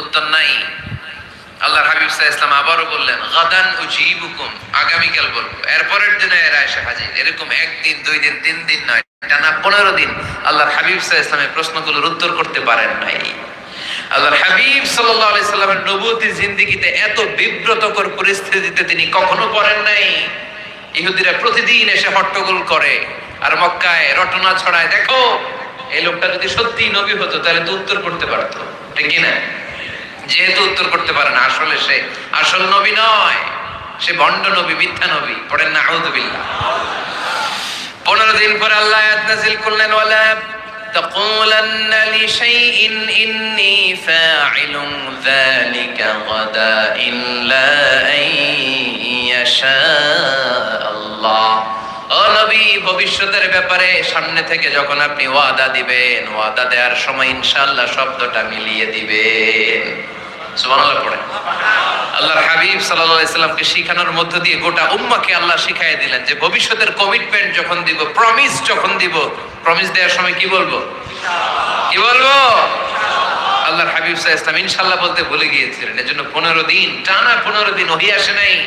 উত্তর নাই। হাবিব ইসলাম আবারও বললেন, গাদান উজিবুকুম আগামীকাল বলব। এরপরের দিনে এরা এসে হাজির। এরকম একদিন, দুই দিন, তিন দিন নয়, টানা পনেরো দিন হাবিব ইসলামের প্রশ্নগুলোর উত্তর করতে পারেন নাই। হাবিব নবুয়তি জিন্দেগিতে এত বিব্রতকর পরিস্থিতিতে তিনি কখনো পড়েন নাই। ইহুদিরা প্রতিদিন এসে হট্টগোল করে। আর মক্কায় রটনা ছড়ায়, দেখো এই লোকটা যদি সত্যি নবী হতো তাহলে তো উত্তর করতে পারতো ঠিক কি না যেহেতু উত্তর করতে পারে না আসলে সে আসল নবী নয় সে ভণ্ড নবী মিথ্যা নবী পড়েন না আউদুবিল্লাহ পনেরো দিন পরে আল্লাহ আয়াত নাজিল করলেন ওয়ালা تقولن لشيء إني فاعل ذلك غدا إلا أن يشاء الله ও নবী ভবিষ্যতের ব্যাপারে সামনে থেকে যখন আপনি ওয়াদা দিবেন, ওয়াদা দেওয়ার সময় ইনশাআল্লাহ শব্দটা মিলিয়ে দিবেন। সময় কি বলব? হাবিব বলতে ভুলে গিয়েছিলেন। এজন্য পনেরো দিন, টানা পনেরো দিন ওহি আসে নাই।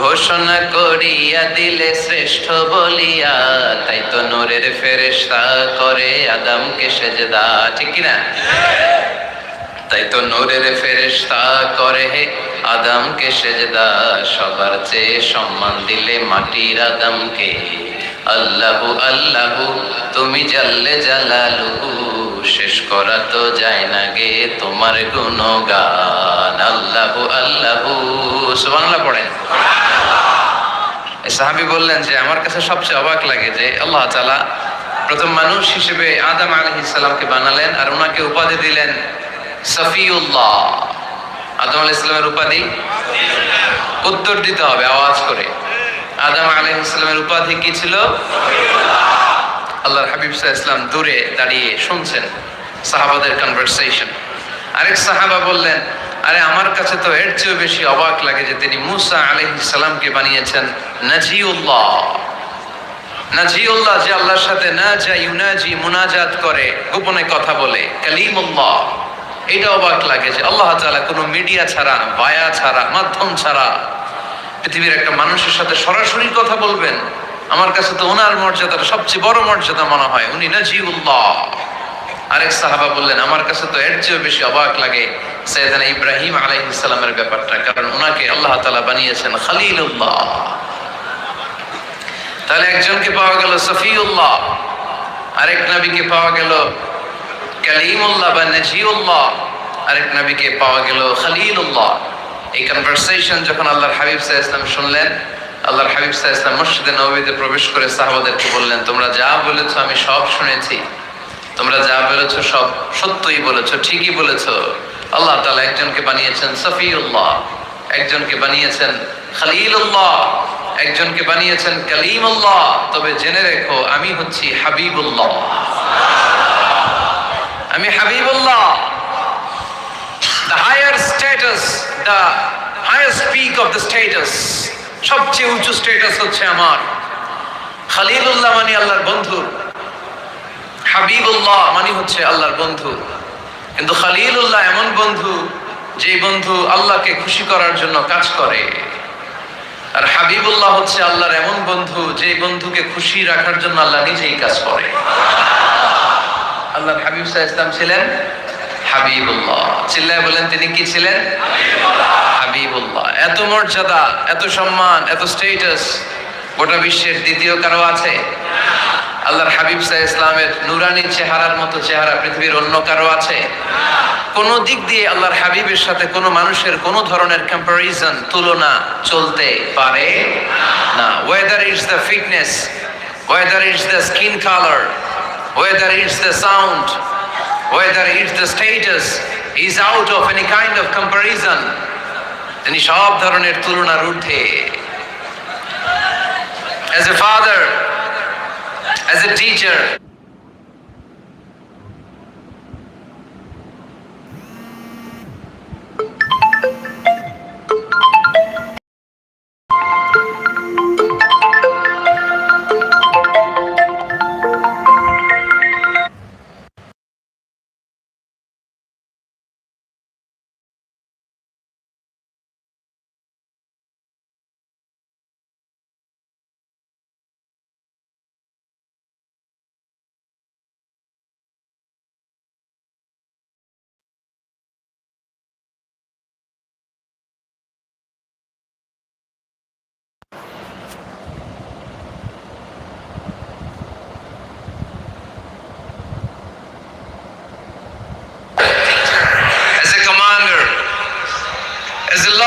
ঘোষণা করিয়া দিলে শ্রেষ্ঠ বলিয়া, তাই তো নোরের ফেরেস্তা করে আদমকে সেজদা, ঠিক কিনা? তাই তো নোরের ফেরেস্তা করে আদমকে সেজদা, সবার চেয়ে সম্মান দিলে মাটির আদমকে। আল্লাহু আল্লাহু, তুমি জাল্লে জালালুহু, শেষ করা তো যায় না গে তোমার গুণগান। আল্লাহু আল্লাহু, সুবহানাল্লাহ পড়েন। সাহাবী বললেন যে, আমার কাছে সবচেয়ে অবাক লাগে যে, আল্লাহ তাআলা প্রথম মানুষ হিসেবে আদম আলাইহিস সালামকে বানালেন আর ওনাকে উপাধি দিলেন সফিউল্লাহ। আদম আলাইহিস সালামের উপাধি? উত্তর দিতে হবে, আওয়াজ করে। আদম আলাইহিস সালামের উপাধি কি ছিল? আল্লাহর হাবিব সাল্লাল্লাহু ইসলাম দূরে দাঁড়িয়ে শুনছেন, সাহাবাদের কনভারসেশন আরেক সাহাবা বললেন, আরে, আমার কাছে তো এর চেয়েও বেশি অবাক লাগে যে তিনি মুসা আলাইহিস সালামকে বানিয়েছেন নাজিউল্লাহ। নাজিউল্লাহ যে আল্লাহর সাথে না যা ইউনাজি মুনাজাত করে, গোপনে কথা বলে, কালিমুল্লাহ। এটা অবাক লাগে যে আল্লাহ তাআলা কোনো মিডিয়া ছাড়া বায়া ছাড়া, মাধ্যম ছাড়া পৃথিবীর একটা মানুষের সাথে সরাসরি কথা বলবেন। আমার কাছে তো ওনার মর্যাদাটা সবচেয়ে বড় মর্যাদা মনে হয়, উনি নাজিউল্লাহ। আরেক সাহাবা বললেন, আমার কাছে তো এর চেয়েও বেশি অবাক লাগে সৈয়দানা ইব্রাহিম আলাইহিস সালামের ব্যাপারটা, কারণ ওনাকে আল্লাহ তালা বানিয়েছেন খালিলুল্লাহ। তাহলে একজনকে পাওয়া গেল সফিউল্লাহ, আরেক নবীকে পাওয়া গেল কালিমুল্লাহ বা নাজিউল্লাহ, আরেক নবীকে পাওয়া গেল খালিলুল্লাহ। এই কনভারসেশন যখন আল্লাহর হাবিব সাল্লাল্লাহু ইসলাম শুনলেন, আল্লাহর হাবিব সাল্লাল্লাহু ইসলাম মসজিদে নবীতে প্রবেশ করে সাহাবাদেরকে বললেন, তোমরা যা বলেছ আমি সব শুনেছি। তোমরা যা বলেছ সব সত্যই বলেছ, ঠিকই বলেছ। আল্লাহ তাআলা একজনকে বানিয়েছেন সফিউল্লাহ, একজনকে বানিয়েছেন খালিলুল্লাহ, একজনকে বানিয়েছেন কালিমুল্লাহ। তবে জেনে রেখো, আমি হচ্ছি হাবিবুল্লাহ। আমি Habibullah, the higher status, the highest peak of the status, সবচেয়ে উঁচু স্ট্যাটাস হচ্ছে আমার। খালিলুল্লাহ মানে আল্লাহর বন্ধু, হাবিবুল্লাহ মানে হচ্ছে আল্লাহর বন্ধু। কিন্তু খালিলুল্লাহ এমন বন্ধু যে বন্ধু আল্লাহকে খুশি করার জন্য কাজ করে। আর হাবিবুল্লাহ হচ্ছে আল্লাহর এমন বন্ধু যে বন্ধুকে খুশি রাখার জন্য আল্লাহ নিজেই কাজ করে। আল্লাহর হাবিব সাহা ইসলাম ছিলেন? হাবিবুল্লাহ। চিল্লায় বলেন তিনি কি ছিলেন? হাবিবুল্লাহ। এত মর্যাদা, এত সম্মান, এত স্টেটাস গোটা বিশ্বের দ্বিতীয় কারও আছে? আল্লাহর হাবিব সাহ ইসলামের নুরানি চেহারার মতো চেহারা পৃথিবীর অন্য কারও আছে? কোন দিক দিয়ে আল্লাহর হাবিবের সাথে কোনো মানুষের কোনো ধরনের কম্পারিজন তুলনা চলতে পারে না। Whether it's the fitness whether it's the skin colour Weather it's the sound weather it's the status is out of any kind of comparison তিনি সব ধরনের তুলনার ঊর্ধ্বে as a father, as a teacher.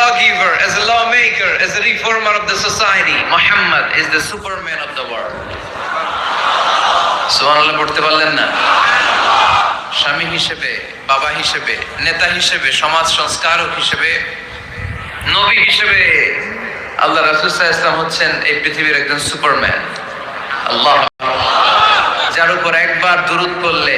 lawgiver, as a lawmaker, as a reformer of the society. Muhammad is the superman of the world. সুবহানাল্লাহ পড়তে পারলেন না স্বামী হিসেবে বাবা হিসেবে নেতা হিসেবে সমাজ সংস্কারক হিসেবে নবী হিসেবে আল্লাহ আলাইহি ইসলাম হচ্ছেন এই পৃথিবীর একজন সুপারম্যান আল্লাহ যার উপর একবার দুরুদ করলে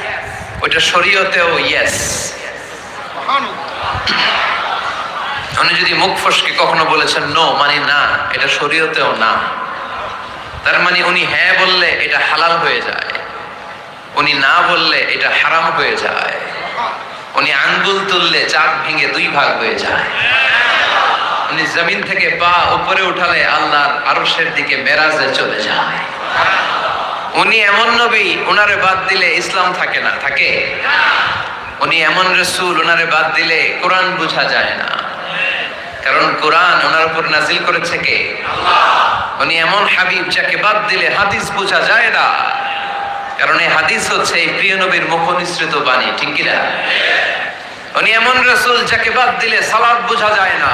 ওইটা শরীয়তেও ইয়েস উনি যদি মুখ ফসকে কখনো বলেছেন নো মানে না, এটা শরীয়তেও না। তার মানে উনি হ্যাঁ বললে এটা হালাল হয়ে যায়। উনি না বললে এটা হারাম হয়ে যায়। উনি আঙ্গুল তুললে চাঁদ ভেঙে দুই ভাগ হয়ে যায়। উনি জমিন থেকে পা উপরে উঠালে আল্লাহর আরশের দিকে মেরাজে চলে যায়। উনি এমন নবী ওনারে বাদ দিলে ইসলাম থাকে না, থাকে? উনি এমন রসুল ওনারে বাদ দিলে কোরআন বোঝা যায় না। কারণ কোরআন ওনার উপর নাজিল করেছে কে? উনি এমন হাবিব যাকে বাদ দিলে হাদিস বোঝা যায় না। কারণ এই হাদিস হচ্ছে এই প্রিয় নবীর মুখ নিঃসৃত বাণী, ঠিক কিনা? উনি এমন রসুল যাকে বাদ দিলে সালাদ বোঝা যায় না।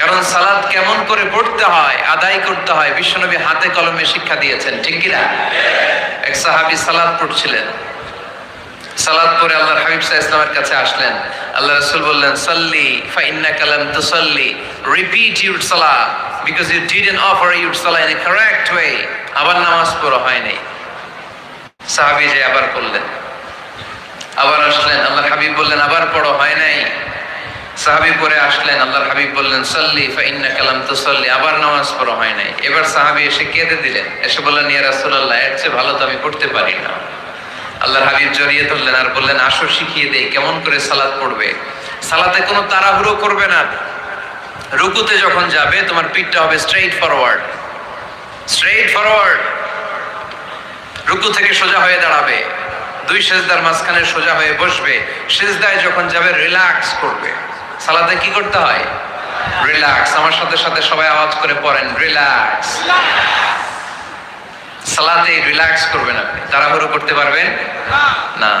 কারণ সালাদ কেমন করে পড়তে হয়, আদায় করতে হয়, বিশ্বনবী হাতে কলমে শিক্ষা দিয়েছেন, ঠিক কিনা? এক সাহাবি সালাদ পড়ছিলেন। সালাদ পরে আল্লাহর হাবিব সাহা ইসলামের কাছে আসলেন। আল্লাহ রসুল বললেন, সাল্লি ফাইন্না কালাম তুসাল্লি repeat your salah because you didn't offer your salah in correct way আবার নামাজ পড়া হয় নাই। সাহাবি যে আবার করলেন। আবার আসলেন আল্লাহ হাবিব বললেন, আবার পড়ো হয় নাই। সাহাবি পরে আসলেন, আল্লাহর হাবিব বললেন, সাল্লি ফাইন্না কালাম তুসাল্লি। আবার নামাজ পড়া হয় নাই। এবার সাহাবি এসে কেঁদে দিলেন। এসে বললেন, ইয়া রাসূলুল্লাহ, এর চেয়ে ভালো তো আমি পড়তে পারি না। আল্লাহর হাবিব জড়িয়ে ধরলেন আর বললেন, আসো শিখিয়ে দেই, কেমন করে সালাত পড়বে? সালাতে কোনো তাড়াহুড়ো করবে না। রুকুতে যখন যাবে, তোমার পিঠটা হবে স্ট্রেইট ফরওয়ার্ড স্ট্রেইট ফরওয়ার্ড রুকু থেকে সোজা হয়ে দাঁড়াবে। দুই সেজদার মাঝখানে সোজা হয়ে বসবে। সেজদায় যখন যাবে রিল্যাক্স করবে। সালাতে কি করতে হয়? রিল্যাক্স আমার সাথে সাথে সবাই আওয়াজ করে পড়েন রিল্যাক্স সালাতে রিল্যাক্স করবেন আপনি। তাড়াহুড়ো করতে পারবেন? না।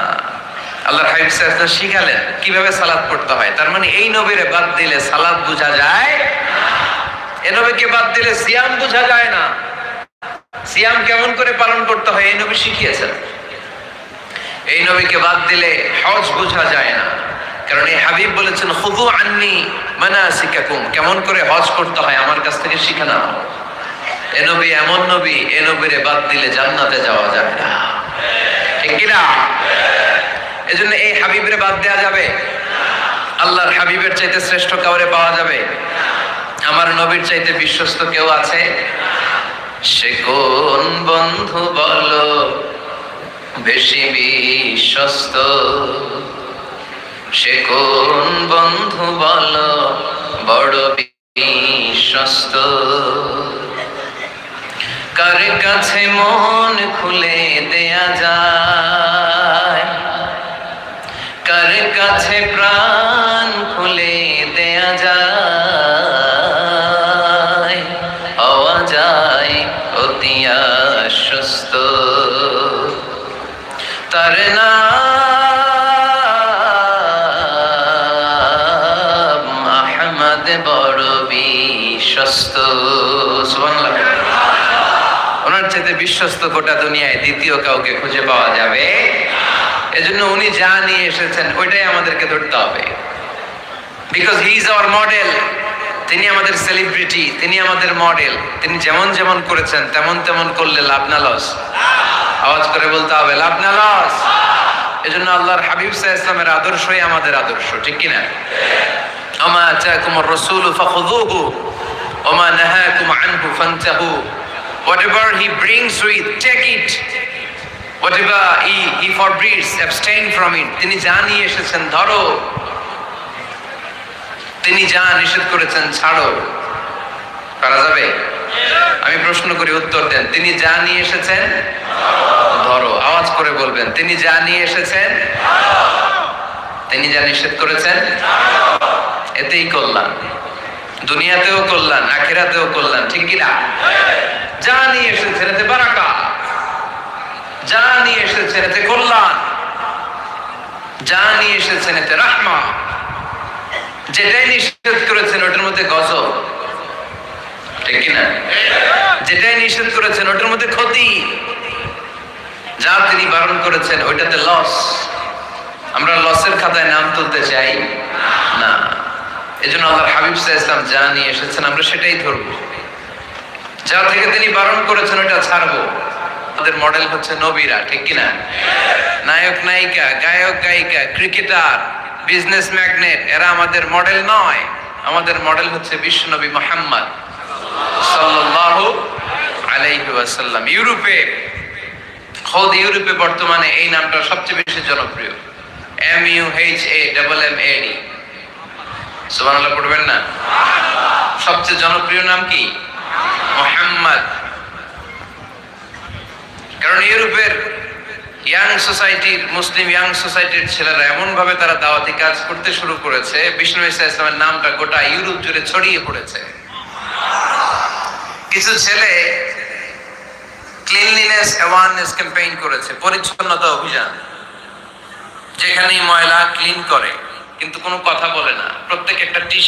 আল্লাহর হাবিব সাল্লাল্লাহু শিখালেন কীভাবে সালাত পড়তে হয়। তার মানে এই নবীরে বাদ দিলে সালাত বোঝা যায়? এ নবীকে বাদ দিলে সিয়াম বোঝা যায় না। সিয়াম কেমন করে পালন করতে হয়, এই নবী শিখিয়েছেন। এই নবীকে বাদ দিলে হজ বোঝা যায় না। কারণ এই হাবিব বলেছেন খুদু আননি মানাসিকাকুম। কেমন করে হজ করতে হয় আমার কাছ থেকে শিখে নাও। এ নবী এমন নবী, এ নবীরে বাদ দিলে জান্নাতে যাওয়া যাবে না। ঠিক কিনা? এজন্য এই হাবিবের বাদ দেওয়া যাবে। আল্লাহর হাবিবের চাইতে শ্রেষ্ঠ কাউরে পাওয়া যাবে। আমার নবীর চাইতে বিশ্বস্ত কেউ আছে? সে কোন বন্ধু বলো, বেশি বিশ্বস্ত? সে কোন বন্ধু বল? বড় বিশ্বস্ত। কার কাছে মন খুলে দেয়া যায়? কার কাছে প্রাণ বিশ্বস্ত গোটা দুনিয়ায় দ্বিতীয় কাউকে খুঁজে পাওয়া যাবে? এজন্য উনি যা নিয়ে এসেছেন, ওইটাই আমাদেরকে ধরতে হবে। Because he is our model তিনি আমাদের সেলিব্রিটি তিনি আমাদের মডেল তিনি যেমন যেমন করেছেন, তেমন তেমন করলে লাভ না লস আওয়াজ করে বলতে হবে, লাভ না লস এজন্য আল্লাহর হাবিব সাহা ইসলামের আদর্শই আমাদের আদর্শ, ঠিক কিনা? আমা আতাকুম আর-রাসূলু ফাখুযুহু, ওমা নাহাকুম আনহু ফান্তাহু। Whatever he brings with take it. Whatever he, he forbids abstain from it. তিনি যা নিয়ে এসেছেন ধরো। তিনি যা নিষেধ করেছেন ছাড়ো। করা যাবে? আমি প্রশ্ন করি উত্তর দেন। তিনি যা নিয়ে এসেছেন ধরো। আওয়াজ করে বলবেন তিনি যা নিয়ে এসেছেন তিনি যা নিষেধ করেছেন এতেই কল্যাণ। দুনিয়াতেও কল্যাণ, আখেরাতেও কল্যাণ, ঠিক কিনা? যা নিয়ে এসেছেন এতে বারাকা। যা নিয়ে এসেছেন এতে কল্যাণ। যা নিয়ে এসেছেন এতে রাহমা। যেটাই নিষেধ করেছেন, ওটার মধ্যে গজব। ঠিক কিনা? যেটাই নিষেধ করেছেন, ওটার মধ্যে ক্ষতি। যা তিনি বারণ করেছেন, ওইটাতে লস আমরা লসের খাতায় নাম তুলতে চাই? না। এজন্য আল্লাহর হাবিব সাহা ইসলাম যা নিয়ে এসেছেন আমরা সেটাই ধরবো। যা থেকে তিনি বারণ করেছেন ওটা ছাড়বো। আমাদের মডেল হচ্ছে নবীরা, ঠিক কিনা? নায়ক, নায়িকা, গায়ক, গায়িকা, ক্রিকেটার, বিজনেস ম্যাগনেট, এরা আমাদের মডেল নয়। আমাদের মডেল হচ্ছে বিশ্বনবী মোহাম্মদ সাল্লাল্লাহু আলাইহি ওয়াসাল্লাম। ইউরোপে, খোদ ইউরোপে বর্তমানে এই নামটা সবচেয়ে বেশি জনপ্রিয়। M U H A double M A পড়বেন না? সবচেয়ে জনপ্রিয় নাম কি? মোহাম্মদ। কারণ ইউরোপের ইয়াং সোসাইটির, মুসলিম ইয়াং সোসাইটির ছেলেরা এমন ভাবে তারা দাওয়াতি কাজ করতে শুরু করেছে, বিষ্ণু ইসা ইসলামের নামটা গোটা ইউরোপ জুড়ে ছড়িয়ে পড়েছে। কিছু ছেলে ক্লিনলিনেস অ্যাওয়ারনেস ক্যাম্পেইন করেছে, পরিচ্ছন্নতা অভিযান, যেখানেই ময়লা ক্লিন করে। কিন্তু কোনো কথা বলে না। প্রত্যেক একটা টি